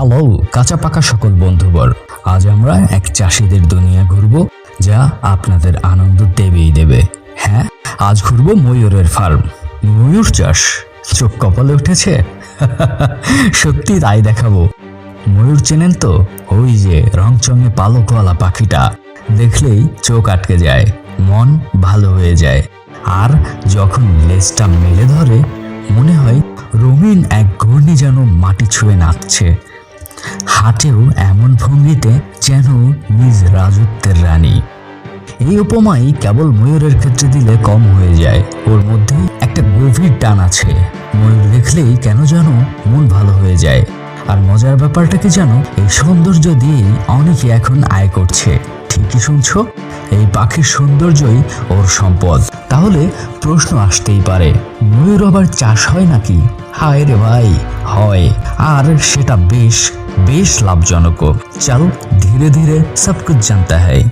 Hello কাঁচা পাকা সকল বন্ধুবর। আজ আমরা এক চাষিদের দুনিয়া ঘুরব, যা আপনাদের আনন্দ দেবেই দেবে। হ্যাঁ আজ ঘুরবো ময়ূরের ফার্ম। ময়ূর চাষ, চোখ কপালে উঠেছে? সত্যি তাই দেখাবো। ময়ূর চেনেন তো? ওই যে রংচঙে পালকওয়ালা পাখিটা। দেখলেই চোখ আটকে যায়, মন ভালো হয়ে যায়। আর যখন লেজটা মেলে ধরে, মনে হয় রঙিন এক ঘূর্ণি যেন মাটি ছুঁয়ে নাচছে। হাটেও এমন ভঙ্গিতে যেন নিজ রাজত্বের রানী। এই উপমাই কেবল ময়ূরের ক্ষেত্রে দিলে কম হয়ে যায়। ওর মধ্যে একটা গভীর টান আছে। ময়ূর দেখলেই কেন যেন মন ভালো হয়ে যায়। আর মজার ব্যাপারটা কি জানো এই সৌন্দর্য দিয়েই অনেকে এখন আয় করছে। ঠিকই শুনছো? এই পাখির সৌন্দর্যই ওর সম্পদ। তাহলে প্রশ্ন আসতেই পারে, ময়ূর আবার চাষ হয় নাকি? হায় রে ভাই, হয়। আর সেটা বেশ বেশ লাভজনক চল, ধীরে ধীরে সব কিছু জানতে হয়।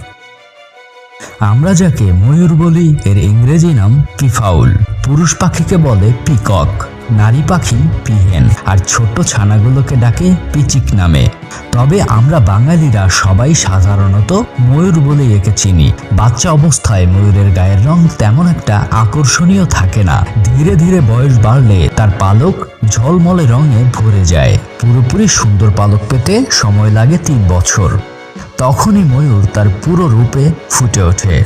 আমরা যাকে ময়ূর বলি, এর ইংরেজি নাম পিফাউল। পুরুষ পাখিকে বলে পিকক। নারী পাখি পিহেন, আর ছোট্ট ছানাগুলোকে ডাকে পিচিক নামে। তবে আমরা বাঙালিরা সবাই সাধারণত ময়ূর বলে একে চিনি। বাচ্চা অবস্থায় ময়ূরের গায়ের রং তেমন একটা আকর্ষণীয় থাকে না। ধীরে ধীরে বয়স বাড়লে তার পালক ঝলমলে রঙে ভরে যায়। পুরোপুরি সুন্দর পালক পেতে সময় লাগে তিন বছর। তখনই ময়ূর তার পুরো রূপে ফুটে ওঠে।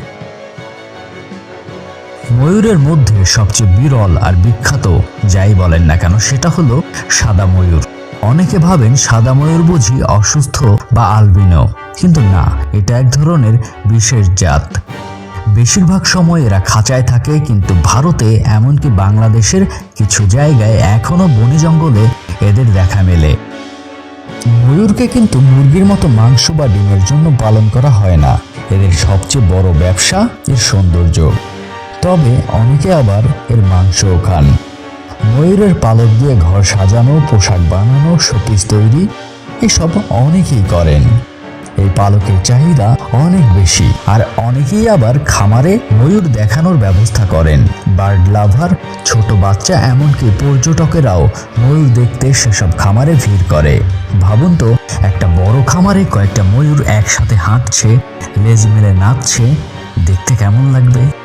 ময়ূরের মধ্যে সবচেয়ে বিরল আর বিখ্যাত, যাই বলেন না কেন, সেটা হলো সাদা ময়ূর। অনেকে ভাবেন সাদা ময়ূর বুঝি অসুস্থ বা আলবিনো কিন্তু না, এটা এক ধরনের বিশেষ জাত। বেশিরভাগ সময় এরা খাঁচায় থাকে, কিন্তু ভারতে এমনকি বাংলাদেশের কিছু জায়গায় এখনও বনে জঙ্গলে এদের দেখা মেলে। ময়ূরকে কিন্তু মুরগির মতো মাংস বা ডিমের জন্য পালন করা হয় না। এদের সবচেয়ে বড় ব্যবসা এর সৌন্দর্য। তবে অনেকে আবার এর মাংসও খান। ময়ূরের পালক দিয়ে ঘর সাজানো, পোশাক বানানো, শোপিস তৈরি, এসব অনেকেই করেন। এই পালকের চাহিদা অনেক বেশি। আর অনেকেই আবার খামারে ময়ূর দেখানোর ব্যবস্থা করেন। বার্ড লাভার, ছোট বাচ্চা, এমনকি পর্যটকেরাও ময়ূর দেখতে সেসব খামারে ভিড় করে। ভাবুন তো, একটা বড় খামারে কয়েকটা ময়ূর একসাথে হাঁটছে, লেজ মেলে নাচছে, দেখতে কেমন লাগবে?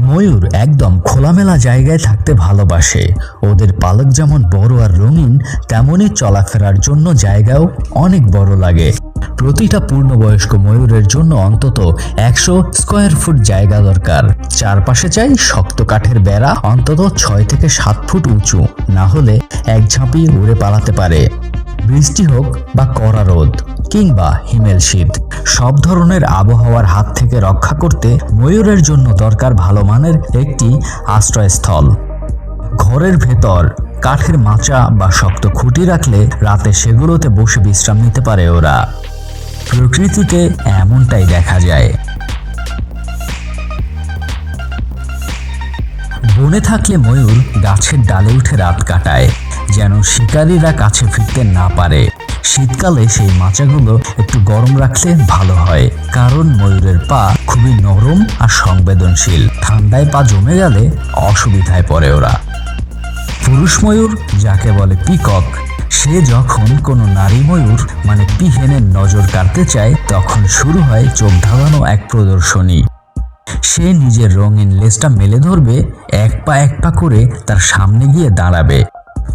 ময়ূর একদম খোলামেলা জায়গায় থাকতে ভালোবাসে। ওদের পালক যেমন বড় আর রঙিন, তেমনই চলাফেরার জন্য জায়গাও অনেক বড় লাগে। প্রতিটা পূর্ণবয়স্ক ময়ূরের জন্য অন্তত একশো স্কোয়ার ফুট জায়গা দরকার। চারপাশে চাই শক্ত কাঠের বেড়া, অন্তত ছয় থেকে সাত ফুট উঁচু, না হলে এক ঝাঁপি উড়ে পালাতে পারে। বৃষ্টি হোক বা কড়া রোদ। কিংবা হিমেল শীত। সব ধরনের আবহাওয়ার হাত থেকে রক্ষা করতে ময়ূরের জন্য দরকার ভালো মানের একটি আশ্রয়স্থল। ঘরের ভেতর কাঠের মাচা বা শক্ত খুঁটি রাখলে রাতে সেগুলোতে বসে বিশ্রাম নিতে পারে ওরা। প্রকৃতিতে এমনটাই দেখা যায়। বনে থাকলে ময়ূর গাছের ডালে উঠে রাত কাটায়, যেন শিকারীরা কাছে ফিরতে না পারে। শীতকালে সেই মাচাগুলো একটু গরম রাখলে ভালো হয়, কারণ ময়ূরের পা খুবই নরম আর সংবেদনশীল। ঠান্ডায় পা জমে গেলে অসুবিধায় পড়ে ওরা। পুরুষ ময়ূর, যাকে বলে পিকক, সে যখন কোনো নারী ময়ূর মানে পিহেনের নজর কাড়তে চায়, তখন শুরু হয় চোখ ধাঁধানো এক প্রদর্শনী। সে নিজের রঙিন লেজটা মেলে ধরবে, এক পা এক পা করে তার সামনে গিয়ে দাঁড়াবে।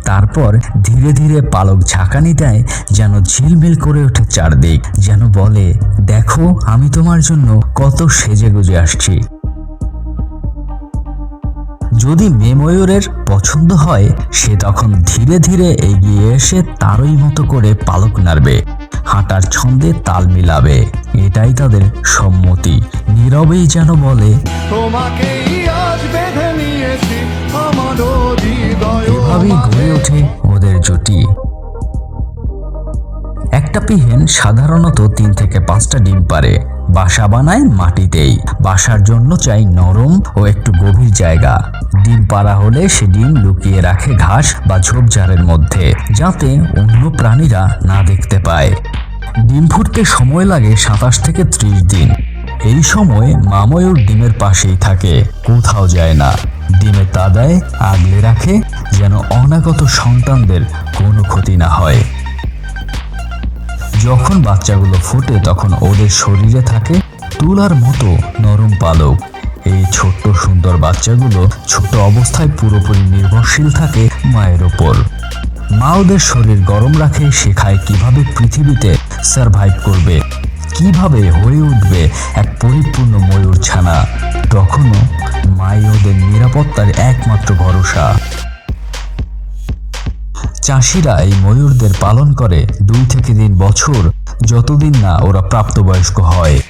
তারপর ধীরে ধীরে পালক ঝাঁকানি দেয়, যেন ঝিলমিল করে ওঠে চারদিক, যেন বলে, দেখো, আমি তোমার জন্য কত সেজে গুজে আসছি। যদি মেয়ে ময়ূরের পছন্দ হয়, সে তখন ধীরে ধীরে এগিয়ে এসে তারই মতো করে পালক নাড়বে, হাঁটার ছন্দে তাল মিলাবে। এটাই তাদের সম্মতি। নীরবেই যেন বলে, তোমাকেই এভাবেই গড়ে ওঠে ওদের জুটি। একটা পিহেন সাধারণত তিন থেকে পাঁচটা ডিম পারে বাসা বানায় মাটিতেই। বাসার জন্য চাই নরম ও একটু গভীর জায়গা। ডিম পাড়া হলে সে ডিম লুকিয়ে রাখে ঘাস বা ঝোপঝাড়ের মধ্যে, যাতে অন্য প্রাণীরা না দেখতে পায়। ডিম ফুটতে সময় লাগে সাতাশ থেকে ত্রিশ দিন। এই সময় মা ময়ূর ডিমের পাশেই থাকে, কোথাও যায় না। ডিমের তাদায় আগলে রাখে যেন অনাগত সন্তানদের কোনো ক্ষতি না হয়। যখন বাচ্চাগুলো ফোটে, তখন ওদের শরীরে থাকে তুলার মতো নরম পালক। এই ছোট্ট সুন্দর বাচ্চাগুলো ছোট অবস্থায় পুরোপুরি নির্ভরশীল থাকে মায়ের ওপর। মা ওদের শরীর গরম রাখে, শেখায় কীভাবে পৃথিবীতে সারভাইভ করবে। কীভাবে হয়ে উঠবে এক পরিপূর্ণ ময়ূর ছানা? তখনও মাই ওদের নিরাপত্তার একমাত্র ভরসা। চাষিরা এই ময়ূরদের পালন করে দুই থেকে তিন বছর, যতদিন না ওরা প্রাপ্তবয়স্ক হয়।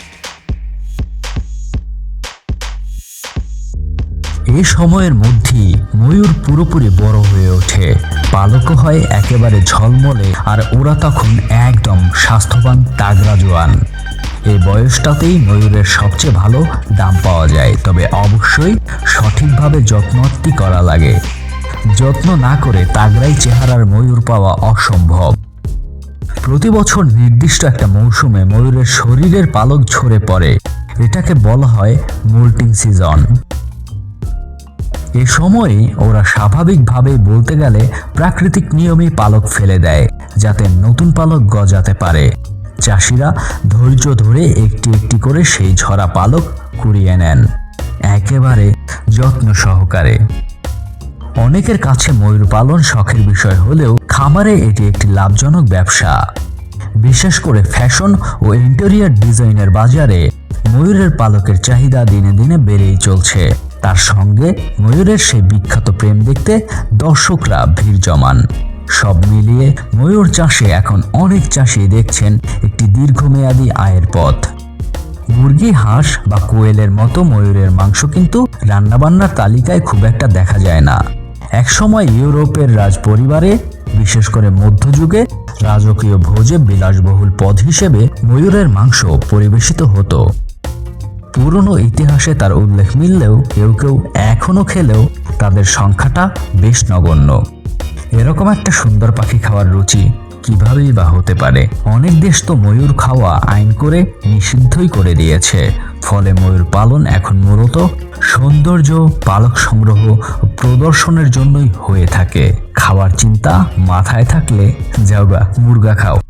এই সময়ের মধ্যেই ময়ূর পুরোপুরি বড় হয়ে ওঠে। পালকও হয় একেবারে ঝলমলে, আর ওরা তখন একদম স্বাস্থ্যবান তাগড়া জোয়ান। এই বয়সটাতেই ময়ূরের সবচেয়ে ভালো দাম পাওয়া যায়, তবে অবশ্যই সঠিকভাবে যত্নটি করা লাগে। যত্ন না করে তাগড়াই চেহারার ময়ূর পাওয়া অসম্ভব। প্রতি বছর নির্দিষ্ট একটা মৌসুমে ময়ূরের শরীরের পালক ঝরে পড়ে। এটাকে বলা হয় মোল্টিং সিজন। এ সময়ে ওরা স্বাভাবিকভাবে বলতে গেলে প্রাকৃতিক নিয়মে পালক ফেলে দেয়, যাতে নতুন পালক গজাতে পারে। চাষিরা ধৈর্য ধরে একটি একটি করে সেই ঝরা পালক কুড়িয়ে নেন, একেবারে যত্ন সহকারে। অনেকের কাছে ময়ূর পালন শখের বিষয় হলেও খামারে এটি একটি লাভজনক ব্যবসা। বিশেষ করে ফ্যাশন ও ইন্টেরিয়ার ডিজাইনের বাজারে ময়ূরের পালকের চাহিদা দিনে দিনে বেড়েই চলছে। তার সঙ্গে ময়ূরের সেই বিখ্যাত প্রেম দেখতে দর্শকরা ভিড় জমান। সব মিলিয়ে ময়ূর চাষে এখন অনেক চাষি দেখছেন একটি দীর্ঘমেয়াদী আয়ের পথ। মুরগি, হাঁস বা কোয়েলের মতো ময়ূরের মাংস কিন্তু রান্নাবান্নার তালিকায় খুব একটা দেখা যায় না। একসময় ইউরোপের রাজ পরিবারে বিশেষ করে মধ্যযুগে, রাজকীয় ভোজে বিলাসবহুল পদ হিসেবে ময়ূরের মাংস পরিবেশিত হতো। পুরনো ইতিহাসে তার উল্লেখ মিললেও কেউ কেউ এখনও খেলেও তাদের সংখ্যাটা বেশ নগণ্য। এরকম একটা সুন্দর পাখি খাওয়ার রুচি কিভাবেই বা হতে পারে? অনেক দেশ তো ময়ূর খাওয়া আইন করে নিষিদ্ধই করে দিয়েছে। ফলে ময়ূর পালন এখন মূলত সৌন্দর্য, পালক সংগ্রহ প্রদর্শনের জন্যই হয়ে থাকে। খাওয়ার চিন্তা মাথায় থাকলে যাওগা মুরগা খাও।